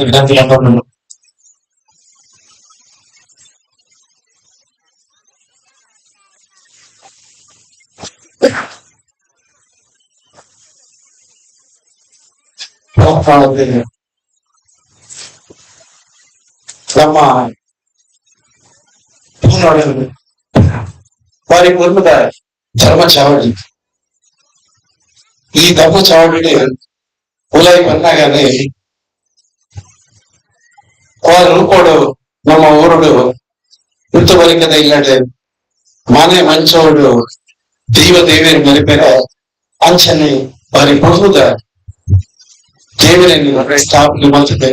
విద్యార్థులందరూ వారి పూర్వత ధర్మ చావడి. ఈ ధర్మ చావడి కులాయి పన్నా కానీ కూడా ನಮ್ಮ ಊರುಡು ಋತು ಬಲಿಕದ ಇಲ್ಲಡೆ ಮನೆ ಮಂಚೋಡು ದೈವ ದೇವಿಯರು ಮರಿಪೆರ ಅಂಚನೆ ಬಾರಿ ಬಹುದ ದೇವರನ್ನು ಸ್ಥಾಪನೆ ಮಾಡ್ತಿದೆ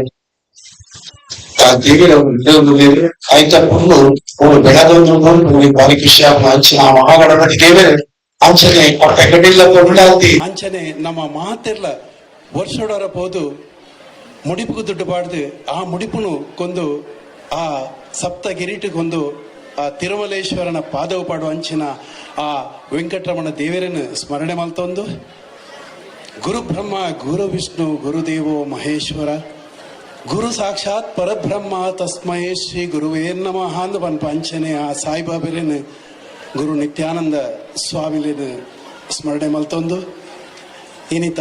ಆ ದೇವಿರ ಒಂದು ಬೇರೆ ಆಯ್ತ ಪುರ್ಲು ಒಂದು ಬೆಳದೊಂದು ನೋಡಿ ಬಾರಿ ಖುಷಿ ಆಗ ಅಂಚಿನ ಆ ಮಹಾಗಣಪತಿ ದೇವರೇ ಅಂಚನೆ ಪೆಗಡಿಲ್ಲ ಕೊಂಡಾಲ್ತಿ ಅಂಚನೆ ನಮ್ಮ ಮಾತೆರ್ಲ ವರ್ಷೋಡರ ಪೋದು ಮುಡಿಪುಗು ದುಡ್ಡು ಪಾಡ್ದೆ ಆ ಮುಡಿಪುನು ಕೊಂದು ಆ ಸಪ್ತ ಗಿರೀಟಿಗೊಂದು ಆ ತಿರುಮಲೇಶ್ವರನ ಪಾದವು ಪಾಡು ಅಂಚಿನ ಆ ವೆಂಕಟರಮಣ ದೇವರನ್ನು ಸ್ಮರಣೆ ಮಲ್ತೊಂದು. ಗುರು ಬ್ರಹ್ಮ, ಗುರು ವಿಷ್ಣು ಗುರುದೇವೋ ಮಹೇಶ್ವರ. ಗುರು ಸಾಕ್ಷಾತ್ ಪರಬ್ರಹ್ಮ, ತಸ್ಮೈ ಶ್ರೀ ಗುರುವೇ ನಮಃ ಅಂದು ಪನ್ಪ ಅಂಚನೆ ಆ ಸಾಯಿಬಾಬರೇನು ಗುರು ನಿತ್ಯಾನಂದ ಸ್ವಾಮಿಲಿನ ಸ್ಮರಣೆ ಮಲ್ತೊಂದು. ಇನ್ನಿತ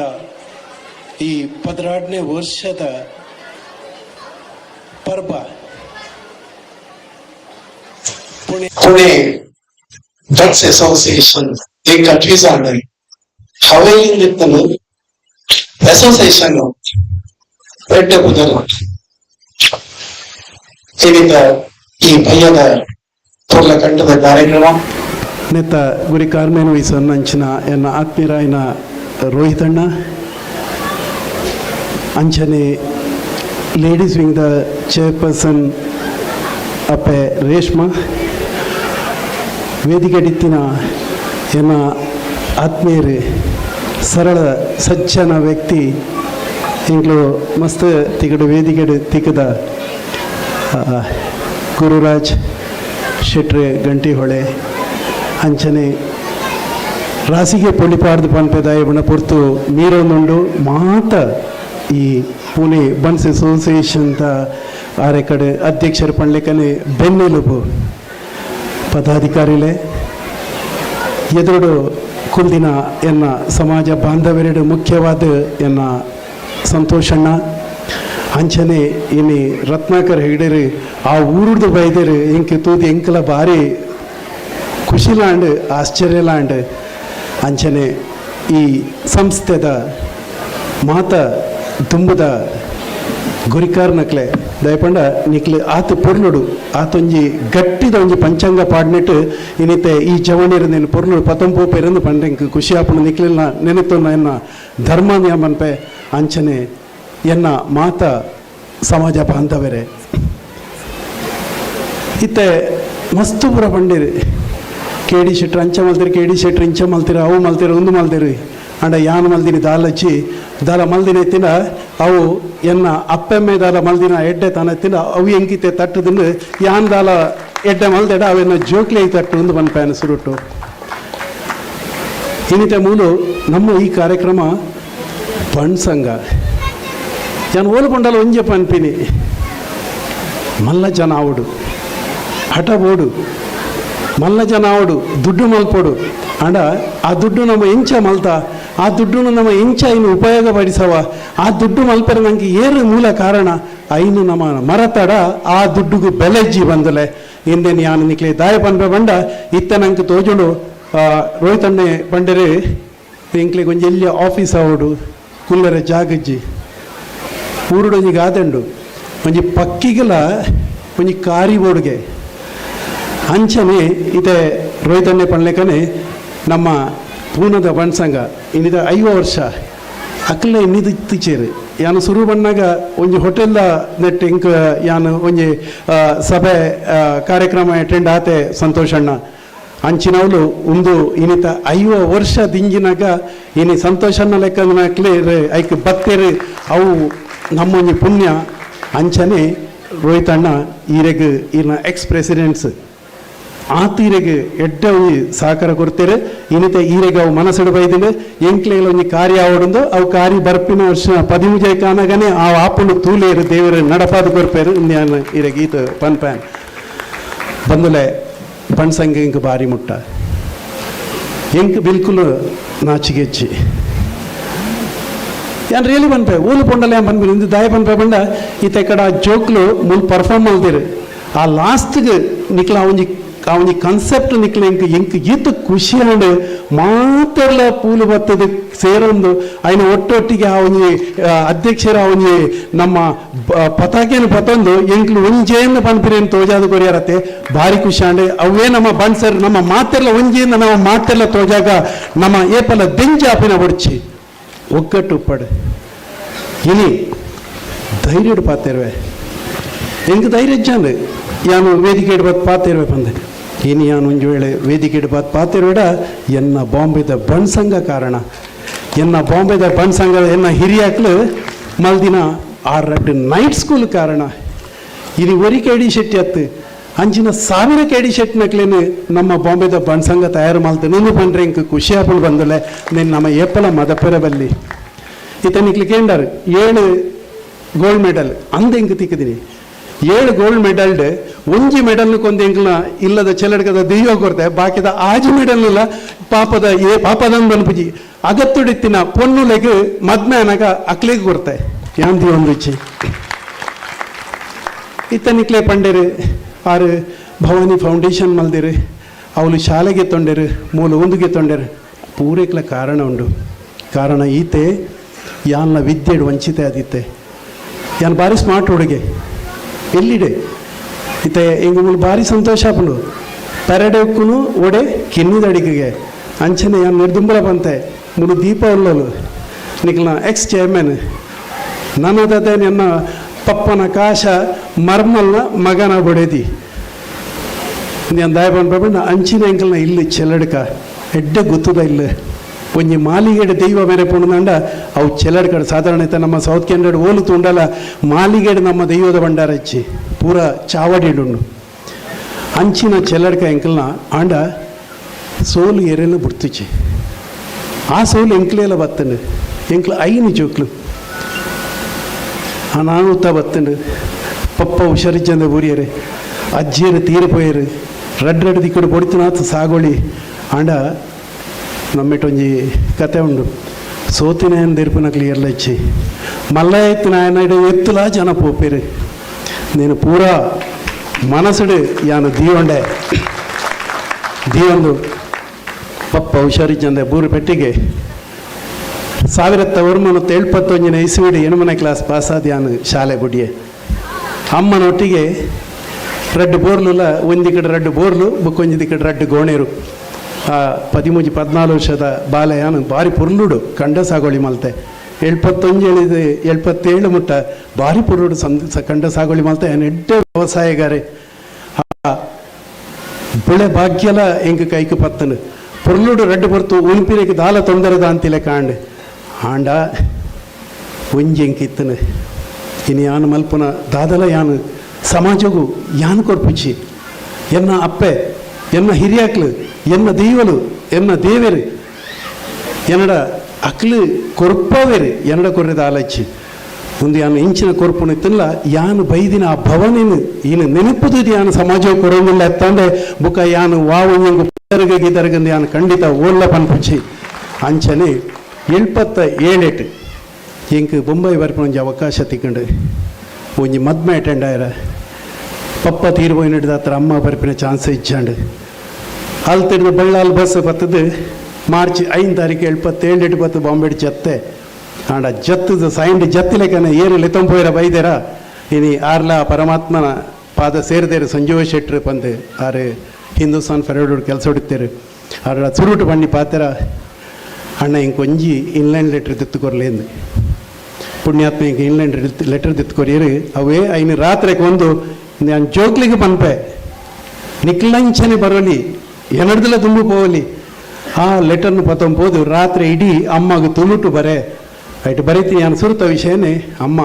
ఈ పదరాడనే వర్షత పర్బ పుణే డ్రగ్స్ అసోసియేషన్ ಅಸೋಸಿಯೇಷನ್ एक कंट्रीज आंदोलन విత్తను అసోసియేషన్ పెట్టే కుదరదు ఈ భయ్యద పొర్ల కంటద కార్యక్రమం. నేత గురి కార్మేను ఈ సంబంధించిన ఎన్న ఆత్మీయరాయన రోహిత్ అన్న ಅಂಚನೆ ಲೇಡೀಸ್ ವಿಂಗ್ ದ ಚೇರ್ಪರ್ಸನ್ ಅಪ್ಪೆ ರೇಷ್ಮಾ ವೇದಿಕೆಡಿತ್ತಿನ ಎನ್ನ ಆತ್ಮೀಯರು, ಸರಳ, ಸಜ್ಜನ ವ್ಯಕ್ತಿ ಇಂಗ್ಲು ಮಸ್ತ್ ತಿಗಡು ವೇದಿಕೆಡು ತಿಕ್ಕದ ಗುರುರಾಜ್ ಶೆಟ್ರೆ ಗಂಟಿಹೊಳೆ ಅಂಚನೆ ರಾಸಿಗೆ ಪೊಲಿಪಾಡ್ದು ಬಣ್ಣ ಪೊರ್ತು ಮೀರೊಂದುಂಡು ಮಾತ ಈ ಪುಣೆ ಬನ್ಸ್ ಅಸೋಸಿಯೇಷನ್ ಆರೆ ಕಡೆ ಅಧ್ಯಕ್ಷರು ಪಣ್ಲೆಕನೆ ಬೆನ್ನೆಲುಬು ಪದಾಧಿಕಾರಿಲೆ. ಎದುರುಡು ಕುಲ್ದಿನ ಎನ್ನ ಸಮಾಜ ಬಾಂಧವರೆಡು ಮುಖ್ಯವಾದ ಎನ್ನ ಸಂತೋಷಣ್ಣ ಅಂಚನೆ ಇನ್ನಿ ರತ್ನಾಕರ್ ಹೆಗಡೆರು ಆ ಊರುಡ್ದು ಬೈದರು ಇಂಕೆ ತೂದಿ ಎಂಕಲ ಭಾರಿ ಆಶ್ಚರ್ಯ ಲಾಂಡ್ ಅಂಚನೆ ಈ ಸಂಸ್ಥೆದ ಮಾತ ತುಂಬದ ಗುರಿಕಾರ್ನಕ್ಲೆ ದಯಪಂಡ ನಿಕ್ಲೆ ಆತ ಪೊರ್ಲುಡು ಆತೊಂಜಿ ಗಟ್ಟಿದ ಒಂಜಿ ಪಂಚಾಂಗ ಪಾಡ್ನಿಟ್ಟು ಇನ್ನಿತ್ತೆ ಈ ಜವಣಿರ ನೀನು ಪೊರ್ಲುಡು ಪತಂಪು ಪೆರಂದು ಪಂಡೆಂಕ್ ಖುಷಿ ಆಪಣ ನಿಕ್ಲಿಲ್ಲ ನೆನೆತೊನ್ನ ಎನ್ನ ಧರ್ಮ ನಿಯಮನ್ಪೆ ಅಂಚನೆ ಎನ್ನ ಮಾತ ಸಮಾಜ ಬಾಂಧವರೇ. ಇತ್ತೆ ಮಸ್ತು ಪುರ ಪಂಡಿರಿ. ಕೆ ಡಿ ಶೆಟ್ರ್ ಅಂಚ ಮಲ್ತಿರಿ ಕೆ ಡಿ ಶೆಟ್ರ್ ಇಂಚ ಮಲ್ತಿರ, ಅವು ಮಲ್ತಿರ, ಒಂದು ಮಲ್ತಿರಿ. ಅಂಡ ಯಾನ್ ಮಲ್ದಿನಿ ದಾಲಚ್ಚಿ ದಾಲ ಮಲ್ದಿನ ಎತ್ತಿನ ಅವು ಎನ್ನ ಅಪ್ಪೆಮ್ಮೆ ದಾಲ ಮಲ್ದಿನ ಎಡ್ಡೆ ತಾನ ಎತ್ತಿನ ಅವು ಎಂಕಿತೆ ತಟ್ಟದಿಂದ ಯಾನ್ ದಾಲ ಎಡ್ಡೆ ಮಲ್ದೆಡ, ಅವೆನ್ನ ಜೋಕ್ಲಿ ತಟ್ಟು ಒಂದು ಪನ್ಪಾಯನ ಸುರುಟು ಇನ್ನಿತೆ ಮೂಲು ನಮ್ಮ ಈ ಕಾರ್ಯಕ್ರಮ ಬಣ್ಸಂಗ ನಾನು ಓಲ್ಕೊಂಡಲ್ಲ ಒಂಜೆ ಪನ್ಪಿನಿ ಮಲ್ಲ ಜನ ಆವಡು ಹಠ ಬೋಡು. ಮಲ್ಲ ಜನ ಆವಡು ದುಡ್ಡು ಮಲ್ಪೋಡು. ಅಂಡ ಆ ದುಡ್ಡು ನಮ್ಮ ಎಂಚ ಮಲ್ತ ಆ ದುಡ್ಡನ್ನು ನಮ್ಮ ಎಂಚ ಇನ್ನು ಉಪಯೋಗ ಪಡಿಸವ ಆ ದುಡ್ಡು ಮಲ್ಪರ ನಂಗೆ ಏರು ಮೂಲ ಕಾರಣ. ಐನು ನಮ್ಮ ಮರತಡ ಆ ದುಡ್ಡುಗು ಬೆಲೆಜ್ಜಿ ಬಂದಲೆ. ಹಿಂದೆ ನಾನು ನಿಕ್ಲೆ ದಾಯ ಪನ್ಪೆ ಬಂಡ. ಇತ್ತ ನಂಗೆ ತೋಜುಡು ರೋಹಿತಣ್ಣೆ ಬಂಡರೆ, ಎಂಕ್ಲೆ ಕೊಂಚ ಎಲ್ಲಿ ಆಫೀಸ್ ಅವಡು ಕುಲ್ಲರೆ ಜಾಗಜ್ಜಿ. ಊರುಡೊಂಜಿ ಗಾದಂಡು. ಒಂಜಿ ಪಕ್ಕಿಗಲ ಒಂಜಿ ಕಾರಿ ಬೋಡ್ಗೆ ಅಂಚನೆ ಇದೆ ರೋಹಿತಣ್ಣೆ ಪಣ್ಲೆಕನೆ ನಮ್ಮ ಪೂನದ ಬಣ್ಸಂಗ ಇನ್ನಿದ ಐವ ವರ್ಷ. ಅಕ್ಲೆ ಇನ್ನಿದು ಇತ್ತೀಚೆರು ಯಾನು ಶುರು ಬಣ್ಣಾಗ ಒಂಜಿ ಹೋಟೆಲ್ ನೆಟ್ ಇಂಕ ಯಾನು ಒಂಜಿ ಸಭೆ ಕಾರ್ಯಕ್ರಮ ಅಟೆಂಡ್ ಆತೆ ಸಂತೋಷಣ್ಣ ಅಂಚಿನವಳು ಒಂದು ಇನಿತ ಐವ ವರ್ಷ ದಿಂಜಿನಾಗ ಇನಿ ಸಂತೋಷನ ಲೆಕ್ಕನಾಕ್ಲೆ ಐಕ್ ಬತ್ತೇರು ಅವು ನಮ್ಮೊಂಜಿ ಪುಣ್ಯ. ಅಂಚನೆ ರೋಹಿತಣ್ಣ ಈರೆಗ್ ಇನ್ನ ಎಕ್ಸ್ ಪ್ರೆಸಿಡೆಂಟ್ಸ್ ಆ ಎಡ್ಡವಿ ಎಡ್ಡ ಒಂಜಿ ಸಹಕಾರ ಕೊಡ್ತೇರೆ. ಇನಿತ ಈರೆಗೆ ಅವು ಮನಸ್ಸಿಡ ಬೈದಿಲ್ಲ ಎಂಕ್ಲೆಗಳ ಒಂಜಿ ಕಾರ್ಯ ಆವಡುಂದು, ಅವು ಕಾರ್ಯ ಬರ್ಪಿನ ವರ್ಷ ಪದಿಮುಜೈ ಕಾನಗನೆ ಆ ಆಪುಂಡು ತೂಲೇರು ದೇವರ ನಡಪಾದ ಕೊರ್ಪೇರು. ಗೀತ ಪನ್ ಪ್ಯಾನ್ ಬಂದಲೆ ಪಣ್ ಸಂಘ ಇಂಕ ಬಾರಿ ಮುಟ್ಟ. ಎಂಕ್ ಬಿಲ್ಕುಲ್ ನಾಚಿಗೆಚ್ಚಿ ಯಾನ್ ರಿಯಲಿ ಪನ್ಪೆ ಊಲು ಪೊಂಡಲೆ ಯಾನ್ ಪನ್ಪೆ ಇಂದು ದಾಯ ಪನ್ಪೆ ಬಂಡ ಈತ ಕಡ ಜೋಕ್ಲು ಮುಲ್ ಪರ್ಫಾರ್ಮ್ ಮಲ್ದಿರು ಆ ಲಾಸ್ಟ್ಗೆ ನಿಕ್ಲ ಅವನ್ಜಿ ಅವನ್ಜಿ ಕನ್ಸೆಪ್ಟ್ ನಿಕ್ಲ ಎಂಕ್ ಎಂಕ್ ಈತ ಖುಷಿ ಅಂಡ್ ಮಾತೆರ್ಲ ಪೂಲು ಬತ್ತದ ಸೇರೊಂದು ಅಯ್ನ ಒಟ್ಟೊಟ್ಟಿಗೆ ಅವನಿ ಅಧ್ಯಕ್ಷರ ಅವನಿ ನಮ್ಮ ಬ- ಪತಾಕೆಯನ್ನು ಪತೊಂದು ಎಂಕ್ಲು ಒಂಜೇನ ಪನ್ಪಿರೇನು ತೋಜಾದ ಕೊರಿಯಾರತ್ತೆ ಭಾರಿ ಖುಷಿ ಅಂಡ್ ಅವೇ ನಮ್ಮ ಬಣ್ಸರ್ ನಮ್ಮ ಮಾತೆರ್ಲ ಒಂಜಿಯಿಂದ ನಾವು ಮಾತೆರ್ಲ ತೋಜಾಗ ನಮ್ಮ ಏಪಲ ದೆಂಜಾಪಿನ ಬಡ್ಚಿ ಒಗ್ಗಟ್ಟು ಪಡು ಇನಿ ಧೈರ್ಯಡು ಪಾತಿರುವೆ ಎಂಗೆ ಧೈರ್ಯ ಇಜ್ಜಾಂದು ಯಾನು ವೇದಿಕೆ ಇಡ್ಬಾರ್ದು ಪಾತಿರುವೆ ಬಂದೆ ಇನ್ನು ಯಾನು ಒಂದು ವೇಳೆ ವೇದಿಕೆ ಇಡ್ಬಾರ್ದು ಪಾತಿರುವೆಡ ಎನ್ನ ಬಾಂಬೆದ ಬಣ್ಸಂಗ ಕಾರಣ. ಎನ್ನ ಬಾಂಬೆದ ಬಣ್ಸಂಗ, ಎನ್ನ ಹಿರಿಯಾಕ್ಲು ಮಲ್ದಿನ ಆ ರಡ್ಡು ನೈಟ್ ಸ್ಕೂಲ್ ಕಾರಣ. ಇದು ಒರಿ ಕೇಡಿ ಶೆಟ್ಟಿ ಅತ್ತು. ಅಂಚಿನ ಸಾವಿರ ಕೇಡಿ ಶೆಟ್ಟಿನಕ್ಲೇನು ನಮ್ಮ ಬಾಂಬೆದ ಬಣ್ಸಂಗ ತಯಾರು ಮಾಡ್ತು ನೀನು ಬಂದ್ರೆ ಇಂಕ ಖುಷಿ ಆಪಲ್ ಬಂದಲೆ ನೀನು ನಮ್ಮ ಏಪಲ ಮದಪೆರ ಬಲ್ಲಿ ಈತನಿಕ್ಲಿಕ್ಕೆ ಕೇಂಡರ್ ಏಳು ಗೋಲ್ಡ್ ಮೆಡಲ್ ಅಂದೆ ಎಂಕ್ ತಿಕ್ಕದಿನಿ ಏಳು ಗೋಲ್ಡ್ ಮೆಡಲ್ಡ್ ಒಂಜಿ ಮೆಡಲ್ ಕೊಂದು ಎಂಕ್ಲ ಇಲ್ಲದ ಚೆಲಡ್ಕದ ದೆಯ್ಯ ಕೊರತೆ, ಬಾಕಿದ ಆಜಿ ಮೆಡಲ್ ಇಲ್ಲ ಪಾಪದ ಏ ಪಾಪದ ಬನ್ಪುಜಿ ಅಗತ್ತುಡಿತ್ತಿನ ಪೊನ್ನುಲೆಗ್ ಮದ್ಮೆ ಅನಗ ಅಕ್ಲಿಗೆ ಕೊರತೆ. ಯಾಂದಿ ಒಂದು ಇಚ್ಚಿ ಇತ್ತನಿಕ್ಲೆ ಪಂಡೆರು, ಆರು ಭವಾನಿ ಫೌಂಡೇಶನ್ ಮಲ್ದಿರು ಅವಳು ಶಾಲೆಗೆ ತೊಂಡೆರು, ಮೂಲ ಒಂದುಗೆ ತೊಂಡೆರು. ಪೂರೈಕ್ಲ ಕಾರಣ ಉಂಡು. ಕಾರಣ ಈತೆ ಯಾನ್ನ ವಿದ್ಯೆಡು ವಂಚಿತೆ ಆದಿತ್ತೆ ಯಾನ್ ಭಾರಿ ಸ್ಮಾರ್ಟ್ ಹುಡುಗೆ. ಎಲ್ಲಿಡೆ ಇತ್ತೆ ಎಂಗುಗಳು ಬಾರಿ ಸಂತೋಷ ಆಪುಂಡು ಪೆರಡೆಕ್ಕೂ ಒಡೆ ಕೆನ್ನಿದ ಅಡಿಗೆಗೆ. ಅಂಚನೆ ಯಾನ್ ನಿರ್ದುಂಬಲ ಬಂತೆ ಮೂರು ದೀಪ ಉಳ್ಳಲು. ನಿಕ್ಲ ಎಕ್ಸ್ ಚೇರ್ಮನ್ ನನ್ನ ತತೆ ನನ್ನ ಪಪ್ಪನ ಕಾಶ, ಮರ್ಮಲ್ನ ಮಗನ ಬಡೇದಿ ನಾನು ದಾಯ ಅಂಚಿನ ಎಂಕಲ್ನ ಇಲ್ಲಿ ಚೆಲ್ಲಡ್ಕ. ಎಡ್ಡೆ ಗೊತ್ತದ ಇಲ್ಲ. ಒಂಜಿ ಮಾಲಿಗೆಡ್ ದೈವ ಮೇರೆ ಪುಣದಂಡ ಅವು ಚೆಲ್ಲಡ್ ಸಾಧಾರಣ ಸಾಧಾರಣತೆ ನಮ್ಮ ಸೌತ್ ಕೆನಡ್ ಓಲು ತುಂಡಲ್ಲ, ಮಾಲಿಗೆಡ್ ನಮ್ಮ ದೈವದ ಭಂಡಾರ ಇಚ್ಚಿ. ಪೂರ ಚಾವಡಿಡುಂಡು. ಅಂಚಿನ ಚೆಲ್ಲಡ್ಕ ಎಂಕಲ್ನ ಆಂಡ ಸೋಲು ಎರೆಲ್ಲ ಬುಡ್ತಿಚ್ಚಿ. ಆ ಸೋಲು ಎಂಕ್ಲೆಲ್ಲ ಬತ್ತಂಡು. ಎಂಕ್ಲು ಐನು ಜೋಕ್ಲು. ಆ ನಾನು ಉತ್ತ ಬತ್ತಂಡು. ಪಪ್ಪ ಹುಷಾರಿಚ್ಚಂದ ಬೂರಿಯರೆ ಅಜ್ಜಿಯರು ತೀರಿಪೋಯರು ರಡ್ ರಡ್ ದಿಕ್ಕಡು ಪೊಡಿತನಾಥ ಸಾಗೋಳಿ. ಆಂಡ నమ్మేటొంజి కథ ఉండు సోతిన ఆయన తెరుపున క్లియర్లో ఇచ్చి మళ్ళా ఎత్తిన ఆయన ఇడు ఎత్తులా జన పోపేరు నేను పూరా మనసుడు యాన దీవండే ದೀವೊಂದು ಪಪ್ಪ ಹುಷಾರಿಜ್ಜಂದೆ ಬೂರು ಪೆಟ್ಟಿಗೆ ಸಾವಿರತ್ತ ಒಂದು ಎಳ್ಪತ್ತೊಂಜಿನ ಇಸುವಿಡಿ ಎಣಮನೆ ಕ್ಲಾಸ್ ಪಾಸಾದ್ಯಾನು ಶಾಲೆ ಬುಡಿಯೆ ಅಮ್ಮನೊಟ್ಟಿಗೆ ರಡ್ಡು ಬೋರ್ಲುಲ ಒಂದಿ ಕಡೆ ರಡ್ಡು ಬೋರ್ಲು ಬುಕ್ಕೊಂಜಿ ಕಡೆ ರಡ್ಡು ಗೋಣೆರು ಆ ಪದ್ನಾಲು ವರ್ಷದ ಬಾಲಯಾನು ಭಾರಿ ಪುರ್ಲುಡು ಕಂಡ ಸಾಗೋಳಿ ಮಲ್ತೆ. ಎಳ್ಪತ್ತೊಂಜು ಹೇಳಿದ ಎಳ್ಪತ್ತೇಳು ಮುಟ್ಟ ಭಾರಿ ಪುರುಡು ಸಂದ ಕಂಡ ಸಾಗೋಳಿ ಮಲ್ತೆ. ಏನು ಎಡ್ಡೆ ವ್ಯವಸಾಯಗಾರೆ. ಬುಳೆ ಭಾಗ್ಯಲ ಎಂಕ ಕೈಕ ಪತ್ತನು. ಪುರ್ಲುಡು ರಡ್ಡು ಬರ್ತು ಉನ್ಪಿನಕ್ಕೆ ದಾಲ ತೊಂದರೆದ ಅಂತಿಲೆ ಕಾಂಡ್. ಆಂಡ ಒಂಜಿ ಎಂಕಿತ್ತನು ಇನ್ನು ಯಾನು ಮಲ್ಪನ ದಾದಲ ಯಾನು, ಸಮಾಜಗೂ ಯಾನು ಕೊರ್ಪಿಚ್ಚಿ ಎನ್ನ ಅಪ್ಪೆ ಎನ್ನ ಹಿರಿಯಾಕ್ಲು, ಎನ್ನ ದೈವಲು, ಎನ್ನ ದೇವೆರು. ಎನ್ನಡ ಅಕ್ಲು ಕೊರ್ಪವೇರು, ಎನ್ನಡ ಕೊರೆದ ಆಲಚ್ಚಿ. ಒಂದು ಯಾನು ಇಂಚಿನ ಕೊರ್ಪುನ ಇತ್ತಿಲ್ಲ, ಯಾನು ಬೈದಿನ ಆ ಭವನಿನ ಇನ್ನು ನೆನಪುದು ಯಾನು ಸಮಾಜ ಕೊರೋನಿಲ್ಲ ಎತ್ತಂದೆ, ಬುಕ ಯಾನು ವಾವು ಎಂಗು ಪರಗ ಗಿದರಗಂದು ಯಾನು ಖಂಡಿತ ಓಲ್ಲ ಪನ್ಪುಚ್ಚಿ ಅಂಚನೆ ಎಳ್ಪತ್ತ ಏಳೆಟ್. ಎಂಕ್ ಬೊಂಬೈ ಬರ್ಪುನ ಒಂಜಿ ಅವಕಾಶ ತಿಕ್ಕಂಡು, ಒಂಜಿ ಮದ್ಮೆ ಅಟೆಂಡ್ ಆಯ್ರ. ಪಪ್ಪ ತೀರ್ಬೋಯಿನಿಡ್ದ ಹತ್ರ ಅಮ್ಮ ಬರ್ಪಿನ ಚಾನ್ಸ್ ಇಚ್ಚಾಂಡ್. ಅಲ್ಲಿ ತಿರ್ದು ಬಳ್ಳಾಲ್ ಬಸ್ ಬತ್ತದು, ಮಾರ್ಚ್ ಐದು ತಾರೀಕು ಎಳ್ಪತ್ತೇಳು ಎಟ್ಟು ಬತ್ತು ಬಾಂಬೆ ಜತ್ತೆ. ಆಂಡ ಜತ್ತದ ಸೈಂಡ್ ಜತ್ತಿಲೆಕನ ಏನು ಲಿತಂಪೋಯ್ರ ಬೈದೇರ. ಇನಿ ಆರ್ಲ ಪರಮಾತ್ಮನ ಪಾದ ಸೇರಿದೇರು ಸಂಜೀವ ಶೆಟ್ರು ಬಂದೆ, ಆರು ಹಿಂದೂಸ್ತಾನ್ ಫೆರೋಡ್ ಕೆಲಸ ಹೊಡಿತೇರು. ಆರ ಸುರುಟು ಬಂಡಿ ಪಾತ್ರ. ಅಣ್ಣ ಹಿಂಗೆ ಕೊಂಜಿ ಇನ್ಲೈನ್ ಲೆಟ್ರ್ ತಿತ್ತುಕೊರ್ಲೇಂದು ಪುಣ್ಯಾತ್ಮ ಹಿಂಗೆ ಇನ್ಲೈನ್ ಲೆಟರ್ ತಿತ್ತುಕೊರಿಯರು. ಅವೇ ಐನು ರಾತ್ರಿಗೆ ಒಂದು ನಾನು ಜೋಗ್ಲಿಗೆ ಪನ್ಪೆ ನಿಕ್ಲಂಚನೆ ಬರಲಿ ಎನಡ್ದಲ ತುಂಬು ಹೋಗಲಿ. ಆ ಲೆಟರ್ನು ಪತ್ತೊಂಬೋದು ರಾತ್ರಿ ಇಡೀ ಅಮ್ಮಗೆ ತುಳುಟು ಬರೆ. ಐಟು ಬರೀತೀನಿ ನಾನು ಸುರುತ ವಿಷಯನೇ. ಅಮ್ಮ,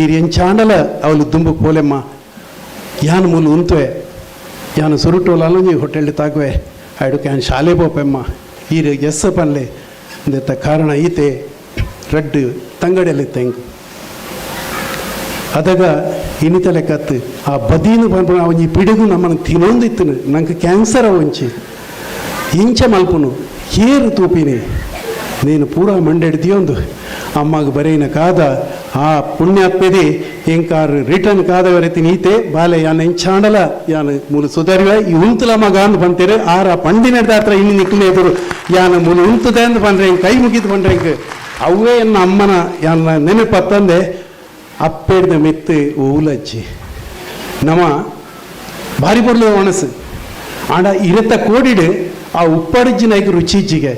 ಈ ಎಂಚಾಂಡಲ ಅವಳು ದುಂಬು ಪೋಲೆಮ್ಮ. ಯಾನು ಮೂಲು ಉಂತುವೆ? ಯಾನು ಸುರುಟೋಲಾಲೊಂಜಿ ಹೋಟೆಲ್ ತಾಗುವೆ? ಆಯ್ಡು ಕ್ಯಾನ್ ಶಾಲೆ ಪೋಪೆಮ್ಮ. ಈ ಎಸ್ ಪನ್ಲೆ ಇಂದೆತ್ತ ಕಾರಣ ಐತೆ ರಡ್ಡ್ ತಂಗಡಿಯಲ್ಲಿ ತೆಂಗು ಅದಾಗ ಇನ್ನು ತಲೆ ಕತ್ತು, ಆ ಬದೀನು ಬಂದು ಅವನಿ ಪಿಡಿಗು ನಮ್ಮನ್ನು ತಿನ್ನೊಂದಿತ್ತನು ನಂಗೆ ಕ್ಯಾನ್ಸರ್ ಅವಂಚಿ ಇಂಚ ಮಲ್ಪುನು ಏರು ತೂಪಿನಿ, ನೀನು ಪೂರ ಮಂಡೆಡ್ದಿಯೊಂದು ಅಮ್ಮಗೆ ಬರೆಯಿನ ಕಾದ, ಆ ಪುಣ್ಯಾತ್ಮೆದಿ ಹೆಂಕಾರ ರಿಟರ್ನ್ ಕಾದವರೆತಿ ನೀತೆ ಬಾಲೆ ಯಾನ ಎಂಚಾಂಡಲ ಯಾನ ಮುಲು ಸುಧಾರಿವೆ ಈ ಉಂತಲ ಮಗ ಅಂದ್ ಬಂತೇರೆ, ಆರ ಪಂಡಿನ ಹತ್ರ ಇನ್ನು ಎದುರು, ಯಾನ ಮೂಲು ಉಂತದೆ ಅಂದು ಬಂದ್ರೆ ಕೈ ಮುಗಿದು ಬಂದ್ರೆ ಅವೇ ಎನ್ನ ಅಮ್ಮನ ಯಾನ ನೆನಪತ್ತಂದೆ ಅಪ್ಪೆಡ್ದ ಮೆತ್ತು ಊಲಚ್ಚಿ ನಮ ಭಾರಿ ಬರ್ಲು ಒಣಸು ಆಂಡ ಇರತ್ತ ಕೋಡಿಡು ಆ ಉಪ್ಪಡಿಜ್ಜಿನಾಯ್ಕ ರುಚಿಜ್ಜಿಗೆ.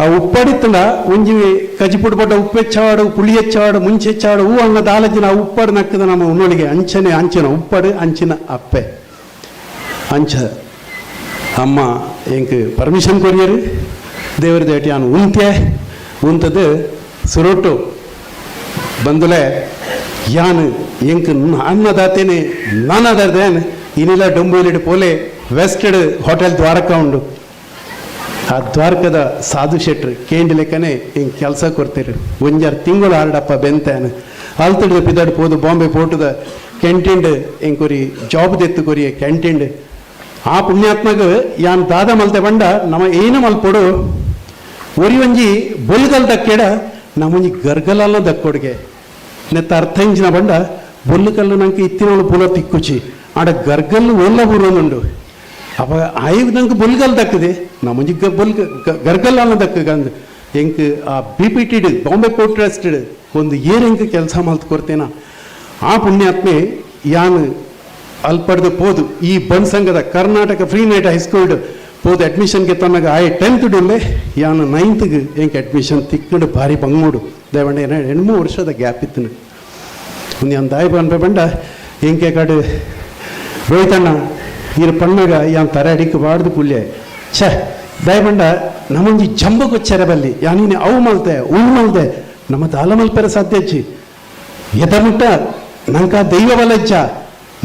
ಆ ಉಪ್ಪಡಿತ್ತಂಡ ಒಂಜಿ ಕಜಿಪುಡ್ ಪಡ್ಡ ಉಪ್ಪು ಹೆಚ್ಚಾಡು, ಪುಳಿ ಹೆಚ್ಚಾಡು, ಮುಂಚೆ ಹೆಚ್ಚಾಡು, ಹೂ ಹಂಗ ದಾಲಜ್ಜಿನ ಆ ಉಪ್ಪಡು ನಕ್ಕದ ನಮ್ಮ ಉನ್ನೊಳಿಗೆ ಅಂಚನೆ, ಅಂಚಿನ ಉಪ್ಪಡು, ಅಂಚಿನ ಅಪ್ಪೆ. ಅಂಚ. ಅಮ್ಮ, ಎಂಕ್ ಪರ್ಮಿಷನ್ ಕೊರಿಯರು? ದೇವರ ದೇಟಿ ಅನ್ನು ಉಂತೆ ಉಂತದ್ದು ಸುರೊಟ್ಟು ಬಂದುಲೆ ಯಾನ್ ಎಂಕ್ ಅನ್ನದಾತೇನೆ ನಾನದಾದೇನ್ ಇನ್ನಿಲ್ಲ ಡೊಂಬೈಲಿಡ್ ಪೋಲೆ, ವೆಸ್ಟೆಡ್ ಹೋಟೆಲ್ ದ್ವಾರಕ ಉಂಡು. ಆ ದ್ವಾರಕದ ಸಾಧು ಶೆಟ್ರು ಕೇಂದ್ರ ಲೆಕ್ಕನೆ ಹಿಂಗೆ ಕೆಲಸ ಕೊಡ್ತೀರಿ. ಒಂಜಾರು ತಿಂಗಳು ಆರ್ಡಪ್ಪ ಬೆಂತಾನೆ ಅಲ್ತಡ್ದು ಪಿದಾಡ್ ಪೋದು ಬಾಂಬೆ ಪೋಟದ ಕ್ಯಾಂಟೀನ್ ಎಂಕೊರಿ ಜಾಬ್ ದೆತ್ತು ಕೊರಿಯ ಕ್ಯಾಂಟೀನ್ ಆ ಪುಣ್ಯಾತ್ಮಗ ಯಾನ್ ದಾದ ಮಲ್ತೆ ಬಂಡ ನಮ್ಮ ಏನ ಮಲ್ಪೊಡು. ಒರಿ ಒಂಜಿ ಬೊಲ್ಗಲ್ ದಕ್ಕೆಡ ನಮ್ಮೊಂಜಿ ಗರ್ಗಲಲ್ಲ ದಕ್ಕೊಡ್ಗೆ ನೆತ್ತ ಅರ್ಥ ಇಂಚಿನ ಬಂಡ కళ్ళు ನಂಗೆ ಇತ್ತಿನೋಳು ಪುಲ ತಿಕ್ಕುಚಿ, ಆಡ ಗರ್ಗಲ್ಲು ಒಲ್ಲ ಬುರೋನುಂಡು ಅಪ್ಪ ಆಯ್ಗೆ ನಂಗೆ ಬೊಲ್ಗಲ್ ದಕ್ಕದೆ. నా ಗ ಗರ್ಗಲ್ ಅನ್ನ ದಕ್ಕ ಎಂಕ್, ಆ ಬಿ ಪಿ ಟಿಡ್ ಬಾಂಬೆ ಪೋರ್ಟ್ ಟ್ರಸ್ಟ್ ಒಂದು ಏರ್ ಎಂಕ್ ಕೆಲಸ ಮಲ್ತ್ ಕೊಡ್ತೇನ. ಆ ಪುಣ್ಯಾತ್ಮೆ ಯಾನು ಅಲ್ಪಡ್ದು ಪೋದು. ಈ ಬನ್ ಸಂಘದ ಕರ್ನಾಟಕ ಫ್ರೀ ನೈಟ್ ಹೈಸ್ಕೂಲ್ಡ್ ಪೋದು ಅಡ್ಮಿಷನ್ಗೆ ತನ್ನಗ ಆಯ್ ಟೆಂತ್ ಡುಲ್ಲೆ ಯಾನು ನೈನ್ತ್ಗೆ ಹೆಂಗೆ ಅಡ್ಮಿಷನ್ ತಿಕ್ಕಡು ಭಾರಿ ಬಂಗ್ಮೂಡು. ದಯವಂಡ ಏನ ಮೂರು ವರ್ಷದ ಗ್ಯಾಪ್ ಇತ್ತು ಒಂದು ಯಾನ್ ದಾಯಿ ಬಂದ ಬಂಡ ಎಂಕೆ ಕಡೆ, ರೋಹಿತಣ್ಣ ಇರು ಪಣ್ಣಗ ಯಾನ್ ತರ ಅಡಿಕ್ ಬಾಡ್ದು ಕುಲ್ಯ ಛ, ದಯಬಂಡ ಬಂಡ ಜಂಬ ಜಂಬಗೊಚ್ಚರ ಬಲ್ಲಿ. ಯಾನೀನಿ ಅವು ಮಲ್ತೆ ಉಳ್ ಮಲ್ತೆ. ನಮ್ಮ ದಾಲ ಮಲ್ಪರ ಎದ ಮುಟ್ಟ, ನಂಕ ದೈವ ಬಲಜ್ಜ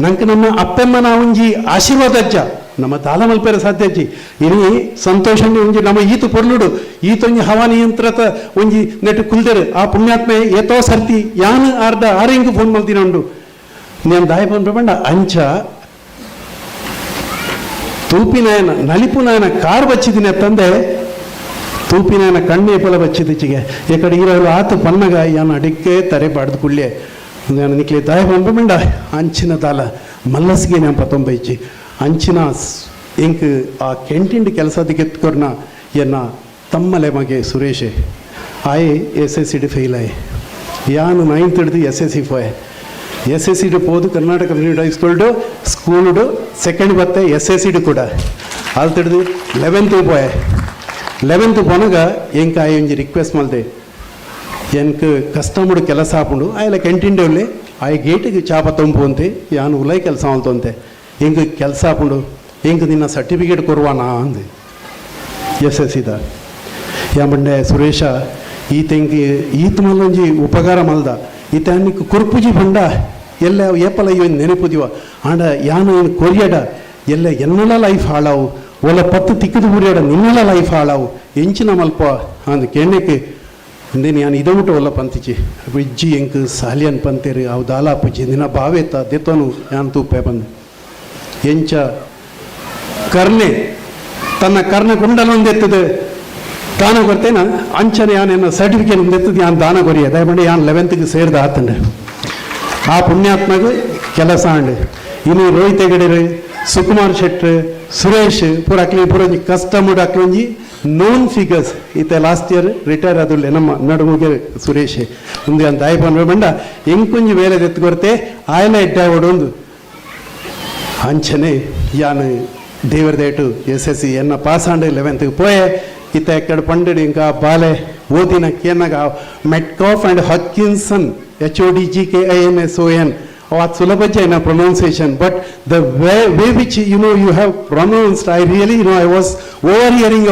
ನಂಕ ನಮ್ಮ ಅಪ್ಪೆಮ್ಮನ ಒಂಜಿ ಆಶೀರ್ವಾದಜ್ಜ. ನಮ್ಮ ದಾಲ ಮಲ್ಪೆರ ಸಾಧ್ಯಜ್ಜಿ ಇನಿ ಸಂತೋಷ ಒಂಜಿ ನಮ್ಮ ಈತು ಪೊರ್ಲುಡು ಈತೊಂಜಿ ಹವಾನಿಯಂತ್ರತ ಒಂಜಿ ನೆಟ್ಟು ಕುಲ್ದೆರು ಆ ಪುಣ್ಯಾತ್ಮೆ ಏತೋ ಸರ್ತಿ ಯಾನ್ ಆರ್ದ ಆರೆಂಗು ಫೋನ್ ಮಲ್ತಿನ ಉಂಡು నేను దాయపని పండ అంచ ತೂಪಿನಾಯನ ನಲಿಪುನಾಯನ ಕಾರ್ ಬಚ್ಚಿದಿನ ತಂದೆ ತೂಪಿನಾಯನ ಕಣ್ಣೆ ಪಲ ಬಚ್ಚಿದಿಚ್ಚಿಗೆ ಈ ಕಡೆ ಇರೋರು ಆತು ಪನ್ನಗ ಯಾನ ಅಡಿಕ್ಕೆ ತರೆ ಬಾಡ್ದು ಕುಳ್ಳೆ ನಾನು ನಿಕ್ಲೆ ದಾಯ ಪಂಪಮಿಂಡ ಅಂಚಿನ ದಾಲ ಮಲ್ಲಸ್ಗೆ ನೆಂಪ ತೊಂಬೈಚಿ ಅಂಚಿನ ಸ್- ಇಂಕ್ ಆ ಕೆಂಟಿಂಡ್ ಕೆಲಸದ ಗೆತ್ಕೊರ್ನ ಎನ್ನ ತಮ್ಮಲೆ ಮಗೆ ಸುರೇಶೆ. ಆಯೆ ಎಸ್ ಎಸ್ ಸಿ ಡಿ ಫೇಲ್ ಆಯ್ ಯಾನು ನೈನ್ತ್ ಹಿಡಿದು ಎಸ್ ಎಸ್ ಸಿ ಫೋಯ್ ಎಸ್ ಎಸ್ ಸಿ ಡಿ ಪೋದು ಕರ್ನಾಟಕ ಮಿಲಿಟರಿ ಹೈಸ್ಕೂಲ್ಡು ಸ್ಕೂಲ್ಡು ಸೆಕೆಂಡ್ ಬತ್ತೆ ಎಸ್ ಎಸ್ ಸಿ ಡಿ ಕೂಡ. ಅಲ್ಲಿ ತಿಡ್ದು ಲೆವೆಂತ್ ಪೋಯೆ. ಲೆವೆಂತ್ ಪೊನಗ ಎಂಕ ಆಯ್ ಒಂಜಿ ರಿಕ್ವೆಸ್ಟ್ ಮಲ್ದೆ. ಎನ್ಕ್ ಕಸ್ಟಮರ್ ಕೆಲಸ ಹಾಕೊಂಡು ಆಯ್ಲ ಕ್ಯಾಂಟೀನ್ ಆಯೆ ಗೇಟಿಗೆ ಚಾಪ ತಂಪು ಅಂತೆ, ಯಾನು ಉಲೈ ಕೆಲಸ ಮಾಡ್ತಂತೆ ಹೆಂಗೆ ಕೆಲಸ ಹಾಕೊಂಡು, ಹಿಂಗೆ ನಿನ್ನ ಸರ್ಟಿಫಿಕೇಟ್ ಕೊರುವಾನ ಅಂದೆ. ಎಸ್ ಎಸ್ ಇದ ಯಾಮಂಡೆ ಸುರೇಶ ಈತೆಂಗೆ ಈತ ಮಲ್ಲೊಂಜಿ ಉಪಕಾರ ಮಲ್ದ. ಈತ ಅನ್ನಿಕ್ ಕುರುಪುಜಿ ಬಂಡ ಎಲ್ಲ ಏಪಲ ಇವ್ ನೆನಪುದಿವ. ಆಂಡ ಯಾನ ಏನು ಕೊರಿಯಡ, ಎಲ್ಲ ಎನ್ನೆಲ್ಲ ಲೈಫ್ ಹಾಳಾವು. ಒಲ ಪತ್ತು ತಿಕ್ಕದು ಉರಿಯಡ ನಿನ್ನೆಲ್ಲ ಲೈಫ್ ಹಾಳಾವು. ಎಂಚಿನ ಮಲ್ಪ ಅಂದ ಕೆಣ್ಣಕ್ಕೆ ಅಂದೇನು ಯಾನು ಊಟ ಒಲ್ಲ ಪಂತಿಚಿ. ವಿಜ್ಜಿ ಎಂಕ್ ಸಾಲಿಯನ್ ಪಂತೇರಿ, ಅವು ದಾಲಾಪುಜಿ ನಿನ್ನ ಭಾವೇತ ದೆತ್ತನು ಯಾನ್ ತೂಪೆ ಬಂದು. ಎಂಚ ಕರ್ಣೆ. ತನ್ನ ಕರ್ಣ ಕುಂಡಲೊಂದೆತ್ತದು ದಾನ ಕೊಡ್ತೇನ ಅಂಚನೆ ಯಾನೇನು ಸರ್ಟಿಫಿಕೇಟ್ ಒಂದೆತ್ತದು ಯಾನ್ ದಾನ ಕೊರಿಯ ದಯಮಾಡಿ ಯಾನ್ ಲೆವೆಂತ್ಗೆ ಸೇರಿದ ಆತಂಡೆ. ಆ ಪುಣ್ಯಾತ್ಮಗೆ ಕೆಲಸ ಅಂಡೆ ಇನ್ನು ರೋಹಿತ್ ಸುಕುಮಾರ್ ಶೆಟ್ರು, ಸುರೇಶ್, ಪೂರ ಅಕ್ಲಿ, ಪೂರ ಕಸ್ಟಮರ್ ಕಸ್ಟಮರ್ಡ್ ಅಕ್ಲಿ ಒಂಜಿ ನೋನ್ ಫಿಗರ್ಸ್ ಈತ ಲಾಸ್ಟ್ ಇಯರ್ ರಿಟೈರ್ ಆದುಲ್ಲೆ ನಮ್ಮ ನಡುವಿಗೆ ಸುರೇಶ್. ಒಂದು ಅಂತ ಆಯ್ಪನ್ ಬಂಡ ಎಂಕೊಂಜಿ ಬೇರೆ ಎತ್ತು ಕೊರತೆ ಆಯ್ಲ ಎಡ್ಡ ಅಂಚನೆ ಯಾನು ದೇವರದೇಟು ಎಸ್ ಎಸ್ ಸಿ ಎನ್ನ ಪಾಸ್ ಆಂಡ್ ಲೆವೆಂತ್ಗೆ ಪೋಯೆ. ಇತ್ತ ಎಕ್ಕಡ ಪಂಡಡಿ ಇಂಕ ಬಾಲೆ ಓದಿನ ಕೇನಾಗ Metcalfe and Hodgkinson H O D G K I N S O N ಅದು ಸುಲಭ ಜೈನ pronunciation but the way way which you know you have pronounced I really you know I was over hearing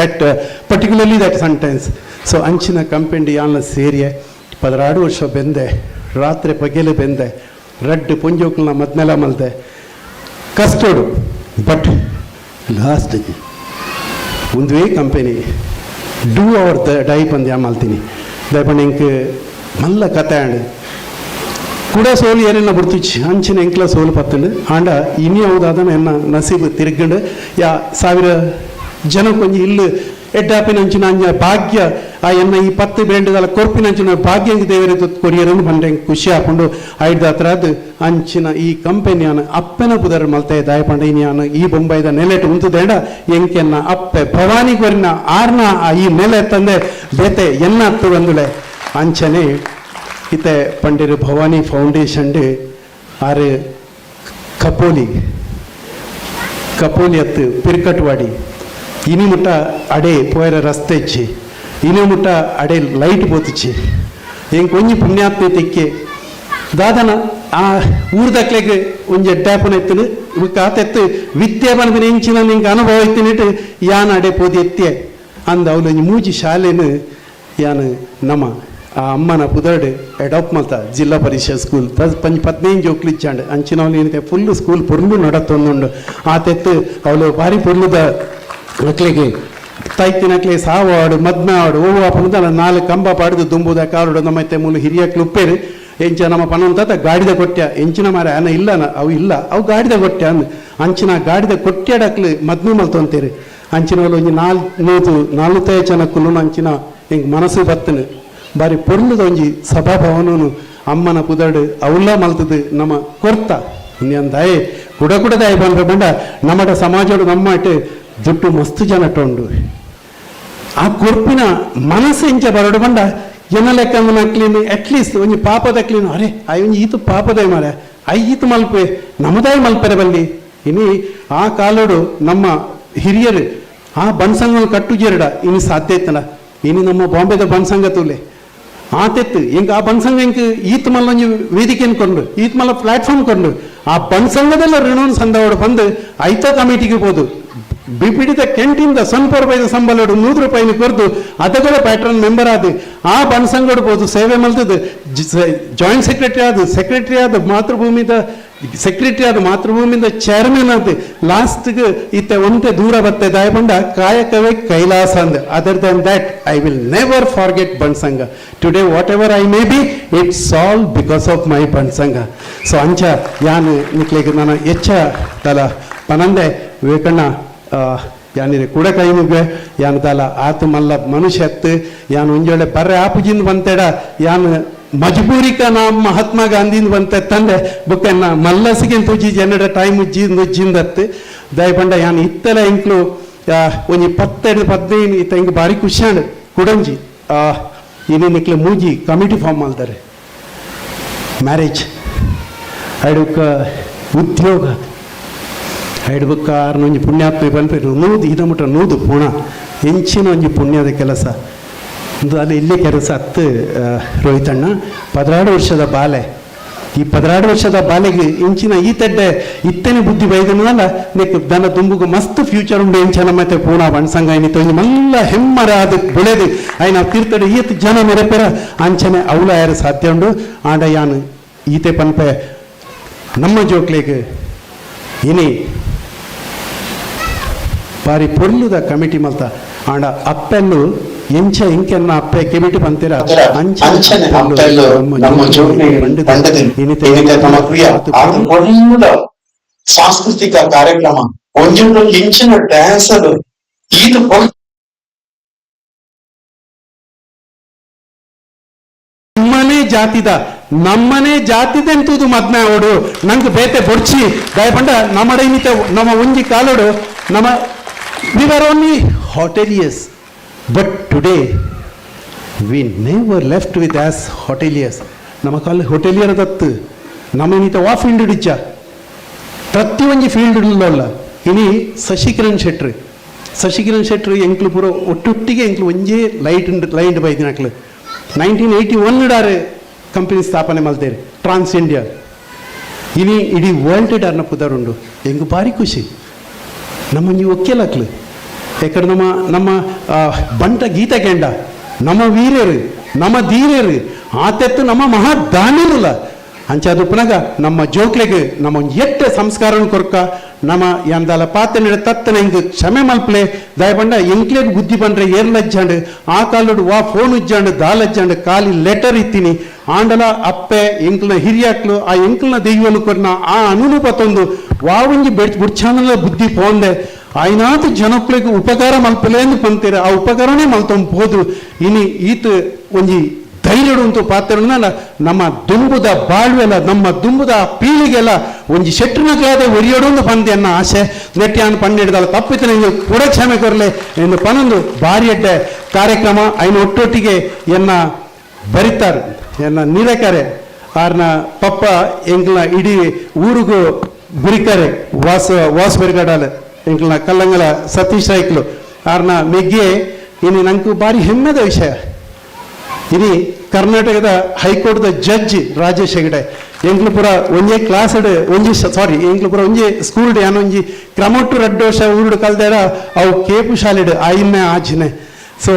that particularly that sentence so ಅಂಚಿನ ಕಂಪೆಂಡಿ ಯಾನ್ಲ ಸೇರಿಯೆ. ಪದರಾಡು ವರ್ಷ ಬೆಂದೆ, ರಾತ್ರಿ ಬಗೆಲೆ ಬೆಂದೆ. ರಡ್ಡು ಪುಂಜೋಕ್ಲನ ಮದ್ನೆಲ ಮಲ್ದೆ. ಕಸ್ಟೋಡು ಬಟ್ ಲಾಸ್ಟ್ ಒಂದೇ company do or the die ಪಂದ್ಯ ಮಲ್ತೀನಿ. ದಯಪಂಡ ಇಂಕ್ ಮಲ್ಲ ಕತೆ ಆಂಡ್ ಕೂಡ ಸೋಲು ಏನೆಲ್ಲ ಬಿಡ್ತಿಚ್ಚಿ ಅಂಚಿನ ಎಂಕ್ಲ ಸೋಲು ಪತ್ತಂಡು. ಆಂಡ ಇನಿ ಯಾವುದಾದನ ಎನ್ನ ನಸೀಬ್ ತಿರುಗಂಡು ಯಾ ಸಾವಿರ ಕೊಂಚ ಇಲ್ಲು ಎಡ್ಡಾಪಿನಂಚಿನ ಅಂಜ ಭಾಗ್ಯ, ಆ ಎನ್ನ ಈ ಪತ್ತು ಬೇಂಡದಲ್ಲ ಕೊರ್ಪಿನಂಚಿನ ಭಾಗ್ಯಂಗೆ ದೇವರ ಕೊರಿಯರನ್ನು ಬಂಡೆ ಖುಷಿ ಹಾಕೊಂಡು ಐದು ಅದು ಅಂಚಿನ ಈ ಕಂಪೆನಿಯನ ಅಪ್ಪನ ಪುದರ್ ಮಲ್ತೆ ದಾಯಪಂಡ ಈ ಬೊಂಬೈದ ನೆಲೆಟ್ ಉಂತುದೇಂಡ ಎಂಕೆನ್ನ ಅಪ್ಪೆ ಭವಾನಿ ಕೊರಿನ ಆರ್ನ ಆ ಈ ನೆಲೆ ತಂದೆ ಬೇತೆ ಎನ್ನ ಹತ್ತು ಬಂದುಳೆ. ಅಂಚನೆ ಇತೆ ಪಂಡಿರು ಭವಾನಿ ಫೌಂಡೇಶನ್ ಆರು ಕಪೋಲಿ ಕಪೋಲಿ ಅತ್ತು ಪಿರ್ಕಟ್ವಾಡಿ. ಮುಟ್ಟ ಅಡೆ ಪೋಯರ ರಸ್ತೆ ಇಚ್ಚಿ. മുട്ട ಮುಟ್ಟ ಅಡೆ ಲೈಟ್ ಬೋತಿಚ್ಚಿ ಹೆಂಗೆ ಒಂಜಿ ಪುಣ್ಯಾತ್ಮೆ ತೆಕ್ಕೆ. ದಾದನ ಆ ಊರ್ದಕ್ಲೆಗೆ ಒಂಜಿ ಎಡ್ಡಾಪನ ಎತ್ತಿನ. ಇವಕ್ಕೆ ಆತೆತ್ತು ವಿದ್ಯೆ ಬಂದ ಹೆಂಚಿನ ನಿಂಗೆ ಅನುಭವ ಇತ್ತಿನಿಟ್ಟು ಯಾನ್ ಅಡೆ ಪೋದಿ ಎತ್ತೆ. ಅಂದ ಅವಳು ಮೂಜಿ ಶಾಲೆನು ಯಾನು ನಮ್ಮ ಆ ಅಮ್ಮನ ಪುದರ್ಡ್ ಅಡಾಪ್ಟ್ ಮಲ್ತ ಜಿಲ್ಲಾ ಪರಿಷತ್ ಸ್ಕೂಲ್. ತದ್ ಪಂಚ ಪದ್ನೈದು ಜೋಕ್ಲು ಇಚ್ಚಾಂಡ್. ಏನಿದೆ ಫುಲ್ ಸ್ಕೂಲ್ ಪುರ್ಲು ಆ ತೆತ್ತು ಅವಳು ಭಾರಿ ಪುರ್ಲುದ ಮಕ್ಳಿಗೆ ತೈತಿನಕ್ಲೆ ಸಾವಾಡು ಮದ್ನಾಡು ಓ ಅಪ್ಪ ನಾಲ್ಕು ಕಂಬ ಪಾಡಿದು ದುಂಬುದ ಕಾರುಡು ನಮ್ಮತ್ತೆ ಮೂಲ ಹಿರಿಯ ಕ್ಲುಪ್ಪೇರಿ. ಎಂಚ ನಮ್ಮ ಪನಂತ ಗಾಡಿದ ಕೊಟ್ಟೆ ಎಂಚಿನ ಮಾರ ಅನ್ನ ಇಲ್ಲ ಅವು ಇಲ್ಲ, ಅವು ಗಾಡಿದ ಕೊಟ್ಟೆ ಅಂದ್. ಅಂಚಿನ ಗಾಡಿದ ಕೊಟ್ಟೆಡಕ್ಲು ಮದ್ನು ಮಲ್ತೊಂತೇರಿ ಅಂಚಿನ ಒಂಜಿ ನಾಲ್ ನೂತು ಜನ ಕುಲ್ಲು ಅಂಚಿನ ಹಿಂಗೆ ಮನಸ್ಸು ಬತ್ತನು. ಬಾರಿ ಪೊರ್ಲುದ ಒಂಜಿ ಸಭಾಭವನನು ಅಮ್ಮನ ಪುದಡು ಅವುಲ್ಲ ಮಲ್ತದು ನಮ್ಮ ಕೊರ್ತ. ಇನ್ನೇನ್ ದಯೆ ಕುಡ ಕುಡ ದಯ ಬಂದ್ರೆ ಬಂಡ ನಮ್ಮ ಸಮಾಜಡು ನಮ್ಮ ದುಡ್ಡು ಮಸ್ತು ಜನ ಟೊಂಡು ಆ ಕೊರ್ಪಿನ ಮನಸ್ಸು ಇಂಚ ಬರಡು ಬಂಡ ಜನ ಲೆಕ್ಕ ನಕ್ಲಿನ ಅಟ್ಲೀಸ್ಟ್ ಒಂಜಿ ಪಾಪದ ಕ್ಲೀನ್. ಅರೆ ಐ ಒಂಜಿ ಈತು ಪಾಪದ ಮಾರೆ ಐ ಈತು ಮಲ್ಪೆ, ನಮ್ಮದಾಯ ಮಲ್ಪರೆ ಬಲ್ಲಿ. ಇನಿ ಆ ಕಾಲಡು ನಮ್ಮ ಹಿರಿಯರು, ಆ ಬನ್ಸಂಗ ಕಟ್ಟು ಜೇರಡ ಇನಿ ಸಾಧ್ಯ ಇತ್ತಲ್ಲ ಇನಿ ನಮ್ಮ ಬಾಂಬೆದ ಬನ್ಸಂಗ ತೂಲೆ. ಆತೆತ್ತು ಎಂಕ ಆ ಬನ್ಸಂಗ ಎಂಕ್ ಈತ್ ಮಲ್ಲ ಒಂಜಿ ವೇದಿಕೆಯನ್ನು ಕೊಂಡು, ಈತ್ ಮಲ್ಲ ಪ್ಲಾಟ್ಫಾರ್ಮ್ ಕೊಂಡು, ಆ ಬನ್ಸಂಗದಲ್ಲ ಋಣವನ್ನು ಸಂದವಡು ಬಂದು ಐತ ಕಮಿಟಿಗೆ ಹೋದು. ಬಿಪಿಡಿದ ಸ್ವಲ್ಪ ರೂಪಾಯಿದ ಸಂಬಳಡು ನೂರು ರೂಪಾಯಿನ ಕೊರ್ದು ಅದಗಳ ಪ್ಯಾಟ್ರನ್ ಮೆಂಬರ್ ಆದ. ಆ ಬನ್ಸಂಗಡು ಬೋದು ಸೇವೆ ಮಲ್ತದ ಜಾಯಿಂಟ್ ಸೆಕ್ರೆಟರಿ ಆದ ಸೆಕ್ರೆಟರಿ ಆದ ಮಾತೃಭೂಮಿದ, ಸೆಕ್ರೆಟರಿ ಆದ ಮಾತೃಭೂಮಿಯಿಂದ ಚೇರ್ಮನ್ ಆದ. ಲಾಸ್ಟ್ಗೆ ಇತ್ತೆ ಒಂಟೆ ದೂರ ಬತ್ತೆ ದಾಯಪಂಡ ಕಾಯಕವೇ ಕೈಲಾಸ ಅಂದ. Other than that I will never forget ಬನ್ಸಂಗ. Today whatever I may be it's all because of my ಬನ್ಸಂಗ. So ಅಂಚ, ಯಾನ್, ನಿಕ್ಲೆಗೆ ನಾನು ಹೆಚ್ಚ ತಲ. ಪನಂದೆ, ವಿವೇಕಣ್ಣ ಯಾನಿರೆ ಕುಡ ಕೈ ಮುಗ್ವೆ, ಯಾನ್ ತಲ ಆತು ಮಲ್ಲ ಮನುಷ್ಯ ಎತ್ತು, ಯಾನ್ ಒಂಜೊಳ್ಳೆ ಪರ್ರೆ ಆಪುಜಿಂದ ಬಂತೇಡ, ಯಾನ್ ಮಜಬೂರಿಕ ನಾ ಮಹಾತ್ಮ ಗಾಂಧಿಂದ ಬಂತೆ ತಂದೆ, ಬುಕ್ಕನ್ನ ಮಲ್ಲಸಿಗೆ ತೂಜಿ ಜನಡ ಟೈಮ್ ಉಜ್ಜಿಂದ ಉಜ್ಜಿಂದತ್ತು ದಯಪಂಡ ಯಾನ್ ಇತ್ತಲ ಇಂಕ್ಲು ಒಂಜಿ ಪತ್ತೆರಡು ಪದ್ನೈದು ಇತ್ತ ಹಿಂಗೆ ಭಾರಿ ಖುಷಿಯಾಣ ಕುಡಂಜಿ. ಇನ್ನು ನಿಕ್ಲೆ ಮೂಜಿ ಕಮಿಟಿ ಫಾರ್ಮ್ ಮಾಡ್ತಾರೆ ಮ್ಯಾರೇಜ್. ಅಡುಕ ಉದ್ಯೋಗ. ಐಡ್ಬುಕ್ಕ ಆರ್ನ ಒಂಜಿ ಪುಣ್ಯಾತ್ಮ ಬಲ್ಪಿರು ನೂದು ಇದ ಮಟ್ಟ ನೂದು ಪುಣ. ಹೆಂಚಿನ ಒಂಜಿ ಪುಣ್ಯದ ಕೆಲಸ. ಅದು ಇಲ್ಲಿ ಕೆಲಸ ಹತ್ತು ರೋಹಿತಣ್ಣ. ಪದರಾಡು ವರ್ಷದ ಬಾಲೆ. ಈ ಪದರಾಡು ವರ್ಷದ ಬಾಲೆಗೆ ಇಂಚಿನ ಈ ತಡ್ಡೆ ಇತ್ತನೇ ಬುದ್ಧಿ ಬೈದನಲ್ಲ ನೆಕ್ ದನ ತುಂಬುಗ ಮಸ್ತ್ ಫ್ಯೂಚರ್ ಉಂಡು ಎಂಚನ ಮತ್ತೆ ಪೂಣ ಬಣ್ಸಂಗ ಏನಿತ್ತು ಒಂದು ಮಲ್ಲ ಹೆಮ್ಮರ ಅದು ಬೆಳೆದು. ಐನ ತೀರ್ಥಡೆ ಈತ್ ಜನ ಮೆರೆಪೆರ ಅಂಚನೆ ಅವಳ ಯಾರು ಸಾಧ್ಯ ಉಂಡು. ಆಂಡ ಯಾನು ಈತೆ ಪನ್ಪೆ ನಮ್ಮ ಜೋಕ್ಲಿಗೆ ಇನಿ ಬಾರಿ ಪೊರ್ಲುದ ಕಮಿಟಿ ಮಲ್ತ ಆಂಡ ಅಪ್ಪೆಲ್ಲು ಎಂಚ ಇಂಕೆನ್ನ ಅಪ್ಪೆ ಕಮಿಟಿ ಬಂತೀರ ಅಂಚನೆ ಅಪ್ಪೆಲ್ಲು ನಮ್ಮ ಜೋಡಿ ಪಂಡದಲ್ಲಿ ಏನಿದೆ ನಮ್ಮ ಪ್ರಿಯ ಅದು ಒಳ್ಳೆದ ಸಾಂಸ್ಕೃತಿಕ ಕಾರ್ಯಕ್ರಮ ಒಂಜೊಂದು ಇಂಚಿನ ಡ್ಯಾನ್ಸ್ ಅದು ಇದು ನಮ್ಮನೆ ಜಾತಿದ ನಮ್ಮನೆ ಜಾತಿದೆಂತುದು ಮದ್ನ ಅವಡು ನಂಗೆ ಬೇತೆ ಬೊಡ್ಚಿ ದಯಪಂಡ ನಮ್ಮಡ ಇನ್ನಿತ ನಮ್ಮ ಒಂಜಿ ಕಾಲೋಡು ನಮ್ಮ we were only hoteliers but today we never left with us hoteliers ನಮ್ಮ ಕಾಲ ಹೋಟೆಲಿಯರ್ ದತ್ತು ನಮ್ಮ ಇನ್ನಿತ ವಾ ಫೀಲ್ಡ್ ಹಿಡಿಚ. ಪ್ರತಿ ಒಂಜಿ ಫೀಲ್ಡ್ ಹಿಡಿದಲ್ಲ ಇನಿ ಶಶಿಕಿರಣ್ ಶೆಟ್ರಿ. ಶಶಿಕಿರಣ್ ಶೆಟ್ರಿ ಎಂಕ್ಲು ಪೂರ ಒಟ್ಟೊಟ್ಟಿಗೆ ಎಂಕ್ಲು ಒಂಜೇ ಲೈಟ್ ಲೈಟ್ ಬೈದಿನಕ್ಲು ನೈನ್ಟೀನ್ ಏಯ್ಟಿ ಒನ್ ಡಾರೆ ಕಂಪನಿ ಸ್ಥಾಪನೆ ಮಲ್ತೇರಿ. ಟ್ರಾನ್ಸ್ ಇಂಡಿಯಾ ಇನಿ ಇಡೀ ವರ್ಲ್ಡ್ ಡಾರ್ನ ಪುದರುಂಡು. ಎಂಗು ಭಾರಿ ಖುಷಿ. ನಮ್ಮಂಜಿ ಒಕ್ಕೆಲಕ್ಲು ಯಾಕಂದ್ರೆ ನಮ್ಮ ನಮ್ಮ ಬಂಟ ಗೀತ ಕೆಂಡ, ನಮ್ಮ ವೀರ್ಯರು, ನಮ್ಮ ಧೀರ್ಯರು ಆತೆತ್ತು ನಮ್ಮ ಮಹಾ ದಾನಿರಲ್ಲ ಅಂಚಾದುಪ್ಪನಾಗ ನಮ್ಮ ಜೋಕ್ಲೆಗೆ ನಮ್ಮ ಎಟ್ಟ ಸಂಸ್ಕಾರ ಕೊರ್ಕ, ನಮ್ಮ ಎಂದಲ ಪಾತನಿಡ ತತ್ತನ ಹಿಂಗ್ ಕ್ಷಮೆ ಮಲ್ಪಲೆ. ದಯಬಂಡ ಎಂಕ್ಲೇಗ್ ಬುದ್ಧಿ ಬಂದ್ರೆ ಏರ್ಲಜ್ಜಾಂಡ್ ಆ ಕಾಲೋಡು ವಾ ಫೋನ್ ಉಜ್ಜಾಂಡ್ ದಾಲಜ್ಜಾಂಡ್ ಕಾಲಿ ಲೆಟರ್ ಇತ್ತೀನಿ. ಆಂಡಲ ಅಪ್ಪೆ, ಎಂಕ್ಲನ ಹಿರಿಯಾಕ್ಲು, ಆ ಎಂಕ್ಲನ ದೈವನು ಕೊರ್ನ ಆ ಅನುರೂಪ ತಂದು ಬೆಡ್ ಬುಡ್ಚಾನಲ ಬುದ್ಧಿ ಪೋಂದೆ ಆಯ್ನಾತು ಜನಕ್ಳಿಗೆ ಉಪಕಾರ ಮಲ್ಪಲೇಂದು ಪಂತೀರ. ಆ ಉಪಕಾರನೇ ಮಲ್ತೊಂದು ಪೋದು ಇನಿ ಈತ ಒಂಜಿ ಧೈರ್ಯಡು ಅಂತೂ ಪಾತ್ರನ ನಮ್ಮ ದುಂಬುದ ಬಾಳ್ವೆಲ, ನಮ್ಮ ದುಂಬುದ ಪೀಳಿಗೆಲ್ಲ ಒಂಜಿ ಶೆಟ್ಟಿನಗ್ಲಾದ ಒರಿಯಡೊಂದು ಬಂದೆ ಅನ್ನ ಆಸೆ. ನೆಟ್ಟಿಯನ್ನು ಪನ್ನೆಡ್ದಲ್ಲ ತಪ್ಪಿತು ನಿಮಗೆ ಕೂಡ ಕ್ಷಮೆ ಕೊರಲೆ ಎಂದು ಪನೊಂದು ಭಾರಿ ಎಡ್ಡೆ ಕಾರ್ಯಕ್ರಮ ಅಯ್ನ ಒಟ್ಟೊಟ್ಟಿಗೆ ಎನ್ನ ಬರಿತಾರೆ. ಎನ್ನ ನೀರಕರೆ ಆರ್ನ ಪಪ್ಪ ಎಂಗ್ಲ ಇಡೀ ಊರಿಗೂ ಗುರಿಕರೆ, ವಾಸ ವಾಸ ಬೆರಗಡಾಲ ಎಂಕ್ಲ ಕಲ್ಲಂಗಲ ಸತೀಶ್ ರಾಯ್ಕ್ಲು ಕಾರಣ ಮೆಗ್ಗೆ ಇನ್ನು ನನಗೂ ಭಾರಿ ಹೆಮ್ಮೆದ ವಿಷಯ. ಇನಿ ಕರ್ನಾಟಕದ ಹೈಕೋರ್ಟ್ದ ಜಡ್ಜ್ ರಾಜೇಶ್ ಹೆಗಡೆ ಎಂಕ್ಲು ಪುರ ಒಂಜೆ ಕ್ಲಾಸ್ ಒಂಜಿ ಸಾರಿ ಎಂಕ್ಲು ಪುರ ಒಂಜಿ ಸ್ಕೂಲ್ ಡೇ ಒಂಜಿ ಕ್ರಮೊಟ್ಟು ರಡ್ಡು ವರ್ಷ ಊರುಡು ಕಲ್ದೇರ ಅವು ಕೇಪು ಶಾಲೆಡ್ ಆಯಿನ್ನೆ ಆಜಿನೆ. ಸೊ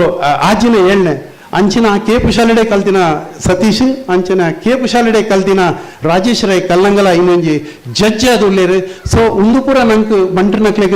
ಆಜಿನೆ ಏಳ್ನೆ. ಅಂಚಿನ ಕೇಪು ಶಾಲೆಡೆ ಕಲ್ತಿನ ಸತೀಶ್, ಅಂಚಿನ ಕೇಪು ಶಾಲೆಡೆ ಕಲ್ತಿನ ರಾಜೇಶ್ ರೈ ಕಲ್ಲಂಗಲ ಇನ್ನೊಂಜಿ ಜಡ್ಜ್ ಅದು ಉಳ್ಳೇರು ಸೊ ಉಂದು ಪೂರ ನಂಗೆ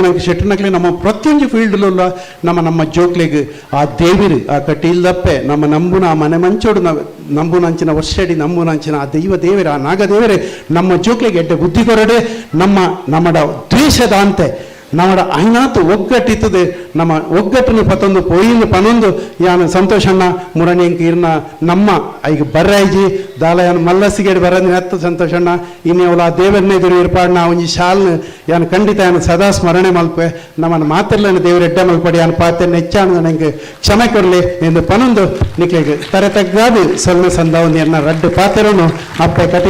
ನಮಗೆ ಶೆಟ್ರ ನಕ್ಲೆ ನಮ್ಮ ಪ್ರತಿಯೊಂದು ಫೀಲ್ಡ್ಲುಲ್ಲ ನಮ್ಮ ನಮ್ಮ ಜೋಕ್ಲೆಗ್ ಆ ದೇವಿರು, ಆ ಕಟ್ಟಿ ಇಲ್ದಪ್ಪೆ ನಮ್ಮ ನಂಬುನ ಆ ಮನೆ ಮಂಚೋಡು ನಾವು ನಂಬುನ ಅಂಚಿನ ವರ್ಷಡಿ, ನಂಬುನ ಅಂಚಿನ ಆ ದೈವ ದೇವರೇ, ಆ ನಾಗದೇವರೇ ನಮ್ಮ ಜೋಕ್ಲೆಗೆ ಎಡ್ಡೆ ಬುದ್ಧಿ ಕೊರಡೆ, ನಮ್ಮ ನಮ್ಮ ದ್ವೇಷದ ಅಂತೆ. ನಮ್ಮಡ ಅಣ್ಣಾತ ಒಗ್ಗಟ್ಟಿತ್ತದೆ ನಮ್ಮ ಒಗ್ಗಟ್ಟನ್ನು ಪತ್ತೊಂದು ಪೊಯ್ಯಿನ ಪನೊಂದು ಯಾನ ಸಂತೋಷಣ್ಣ ಮೂರನೇ ಇರ್ನ ನಮ್ಮ, ಐಗೆ ಬರ್ರಾಯ್ಜಿ ದಾಲ ಯಾನ ಮಲ್ಲಸಿಗೇಡಿ ಬರಂದಿನ ಸಂತೋಷಣ್ಣ, ಇನ್ನು ಅವಳ ಆ ದೇವರನ್ನ ಎದುರು ಇರ್ಪಾಡ್ನ ಒಂಜಿ ಶಾಲ್ನ, ಯಾನ ಖಂಡಿತ ಯಾನ ಸದಾ ಸ್ಮರಣೆ ಮಲ್ಪೆ ನಮ್ಮನ್ನು ಮಾತಿರ್ಲನ ದೇವರು ಎಡ್ಡ ಮಲ್ಪಡಿ, ಯಾನ ಪಾತ್ರ ನೆಚ್ಚಾಣ ನನಗೆ ಕ್ಷಮೆ ಕೊಡಲಿ ಎಂದು ಪನೊಂದು ನಿಕ್ಲೆಗೆ ತರೆ ತಗ್ಗಾದು ಸೊಲ್ಮೆ ಸಂದ ಒಂದು ಎನ್ನ ರಡ್ಡು ಪಾತ್ರನು ಅಪ್ಪ ಕಟಿ